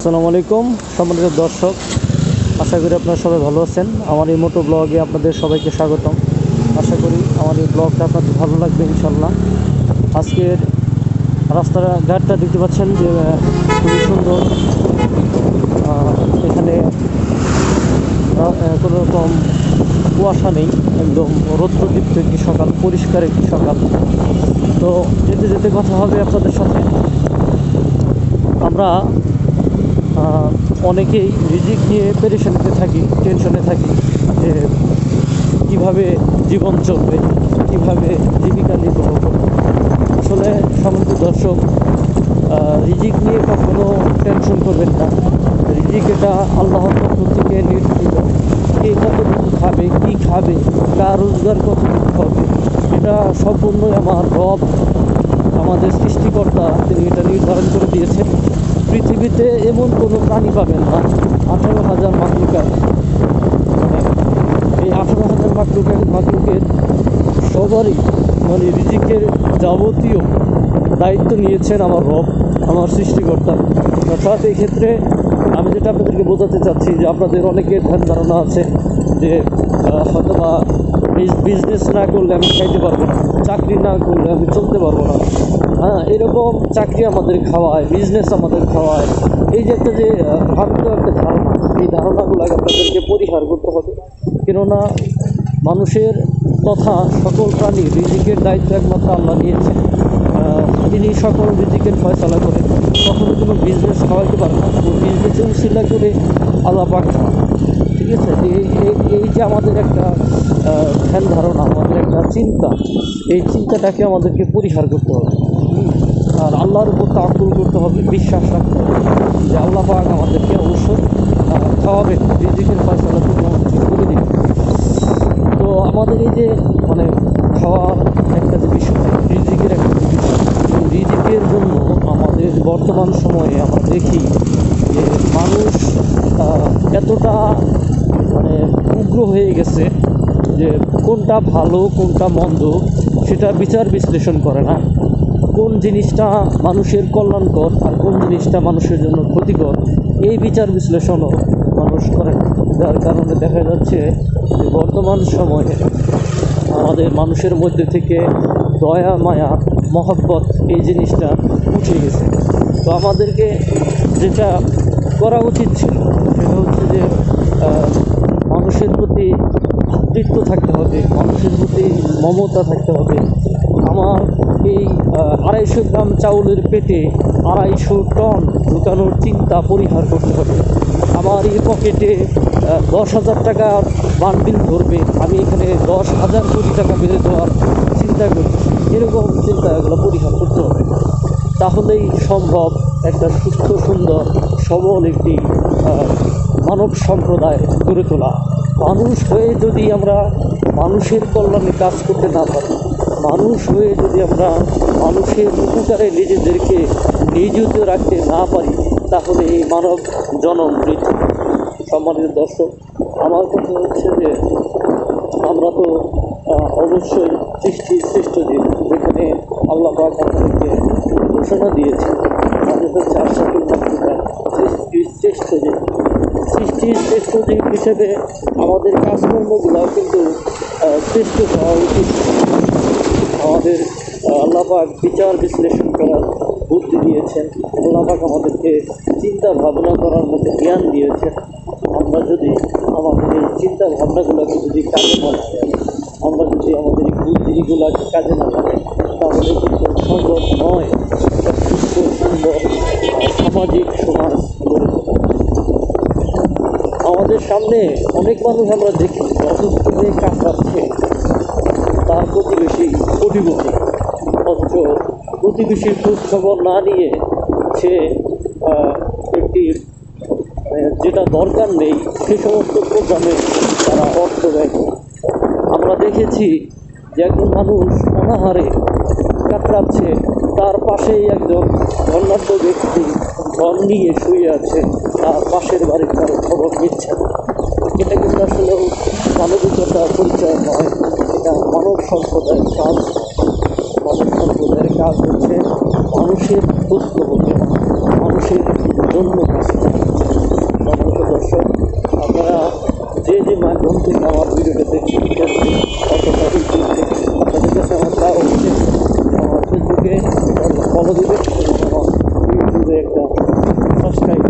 আসসালামু আলাইকুম, সম্মানিত দর্শক, আশা করি আপনারা সবাই ভালো আছেন। আমার এই মোটো ব্লগে আপনাদের সবাইকে স্বাগতম। আশা করি আমার এই ব্লগটা আপনাদের ভালো লাগবে ইনশাল্লাহ আজকের রাস্তার ঘাটটা দেখতে পাচ্ছেন যে খুবই সুন্দর। এখানে কোনো রকম কুয়াশা নেই, একদম রৌদ্রদীপ্ত একটি সকাল, পরিষ্কার একটি সকাল। তো যেতে যেতে কথা হবে আপনাদের সাথে। আমরা অনেকেই রিজিক নিয়ে পেরেশানিতে থাকি টেনশনে থাকি যে কীভাবে জীবন চলবে, কীভাবে জীবিকা নির্বাহ করবে। আসলে সমস্ত দর্শক রিজিক নিয়ে কখনো টেনশন করবেন না। রিজিক এটা আল্লাহর পক্ষ থেকে নির্ধারিত। কে কতটুকু খাবে, কী খাবে, কার রোজগার কতটুকু হবে, এটা সম্পূর্ণই আমার রব, আমাদের সৃষ্টিকর্তা, তিনি এটা নির্ধারণ করে দিয়েছেন। পৃথিবীতে এমন কোনো প্রাণী পাবেন না। আঠারো হাজার মানে এই আঠারো হাজার মাকলুকের মাকলুকের সবারই মানে রিজিকের যাবতীয় দায়িত্ব নিয়েছেন আমার রব আমার সৃষ্টিকর্তা। অর্থাৎ এই ক্ষেত্রে আমি যেটা আপনাদেরকে বোঝাতে চাচ্ছি যে আপনাদের অনেকের ধ্যান ধারণা আছে যে আহ, হয়তোবা বিজনেস না করলে আমি খাইতে পারব না চাকরি না করলে আমি চলতে পারব না। হ্যাঁ এরকম চাকরি আমাদের খাওয়ায় বিজনেস আমাদের খাওয়ায়। এই যে একটা যে ভ্রান্ত একটা ধারণা, এই ধারণাগুলো আপনাদেরকে পরিহার করতে হবে। কেননা মানুষের তথা সকল প্রাণী রিজিকের দায়িত্ব একমাত্র আল্লাহ নিয়েছেন তিনি সকল রিজিকের ফয়সালা করে কখনো কোনো বিজনেস খাওয়াইতে পারে না। ও বিজনেসে উশিলা করে আল্লাহ পাক। ঠিক আছে? এই, এই- যে আমাদের একটা ধ্যান ধারণা, আমাদের একটা চিন্তা, এই চিন্তাটাকে আমাদেরকে পরিহার করতে হবে। আর আল্লাহর উপর তাকুল করতে হবে, বিশ্বাস রাখতে হবে। যে আল্লাহ পাক আমাদেরকে অবশ্যই খাওয়াবেন রিজিকের ফয়সালা তিনি আমাদেরকে করে দিবেন তো আমাদের এই যে মানে খাওয়ার একটা যে বিষয়, রিজিকের একটা যে বিষয় রিজিকের জন্য আমাদের বর্তমান সময়ে আমরা দেখি যে মানুষ এতটা মানে উগ্র হয়ে গেছে যে কোনটা ভালো, কোনটা মন্দ, সেটা বিচার বিশ্লেষণ করে না। কোন জিনিসটা মানুষের কল্যাণকর আর কোন জিনিসটা মানুষের জন্য ক্ষতিকর, এই বিচার বিশ্লেষণও মানুষ করে। যার কারণে দেখা যাচ্ছে যে বর্তমান সময়ে আমাদের মানুষের মধ্যে থেকে দয়া, মায়া, মহব্বত এই জিনিসটা উঠে গেছে। তো আমাদেরকে যেটা করা উচিত ছিল, সেটা হচ্ছে যে মানুষের প্রতি ভ্রাতৃত্ব থাকতে হবে, মানুষের প্রতি মমতা থাকতে হবে। আমার এই আড়াইশো গ্রাম চাউলের পেটে আড়াইশো টন ঢুকানোর চিন্তা পরিহার করতে হবে। আমার এই পকেটে দশ হাজার টাকা বান্ডিল ধরবে। আমি এখানে দশ হাজার কোটি টাকা বেড়ে দেওয়ার চিন্তা করি এরকম চিন্তাগুলো পরিহার করতে হবে। তাহলেই সম্ভব একটা সুস্থ, সুন্দর, সবল একটি মানব সম্প্রদায় গড়ে তোলা। মানুষ হয়ে যদি আমরা মানুষের কল্যাণে কাজ করতে না পারি মানুষ হয়ে যদি আমরা মানুষের উপকারে নিজেদেরকে নিয়োজিত রাখতে না পারি, তাহলে এই মানব জনম মৃত্যু। সম্মানিত দর্শক, আমার কথা হচ্ছে যে, আমরা তো অবশ্যই সৃষ্টি শ্রেষ্ঠ জীব, যেখানে আল্লাহ পাক আমাদেরকে ঘোষণা দিয়েছে আমাদের হচ্ছে আশাফুল মাতৃকা সৃষ্টির শ্রেষ্ঠ জীব। সৃষ্টির শ্রেষ্ঠ জীব হিসেবে আমাদের কাজকর্মগুলো কিন্তু শ্রেষ্ঠ হওয়া উচিত। আমাদের আহ, আল্লাহ পাক বিচার বিশ্লেষণ করার বুদ্ধি দিয়েছেন। আল্লাহ পাক আমাদেরকে চিন্তা ভাবনা করার মধ্যে জ্ঞান দিয়েছেন। আমরা যদি আমাদের এই চিন্তা ভাবনাগুলোকে যদি কাজে না লাগাই আমরা যদি আমাদের এই বুদ্ধিগুলোকে কাজে না লাগাই তাহলে কিন্তু সম্ভব নয়। একটা সুস্থ সুন্দর সামাজিক সমাজ গড়ে তোলা। আমাদের সামনে অনেক মানুষ আমরা দেখি অসুস্থ হয়ে কাঁচাচ্ছে তার প্রতিবেশী কোটিপতি অথচ প্রতিবেশীর খোঁজ খবর না নিয়ে সে একটি যেটা দরকার নেই সে সমস্ত প্রোগ্রামে তারা অর্থ ব্যয়। আমরা দেখেছি যে একজন মানুষ অনাহারে কাতরাচ্ছে, তার পাশেই একজন ধর্নাঢ্য ব্যক্তি ধন নিয়ে শুয়ে আছে, তার পাশের বাড়ির কারও খবর নিচ্ছে এটা কিন্তু আসলে মানবিকতার পরিচয় নয়। সম্প্রদায়ের কাজ মানব সম্প্রদায়ের কাজ হচ্ছে মানুষের তথ্যবোধে মানুষের জন্য কাজ সম্মত দর্শক আপনারা যে যে মাধ্যম থেকে আমার ভিডিওটা দেখছেন অথবা ইউটিউব দেখছেন তাদের কাছে আমার তা হচ্ছে আমার ফেসবুকে, ফলো দেবে এবং আমার ইউটিউবে একটা সাবস্ক্রাইব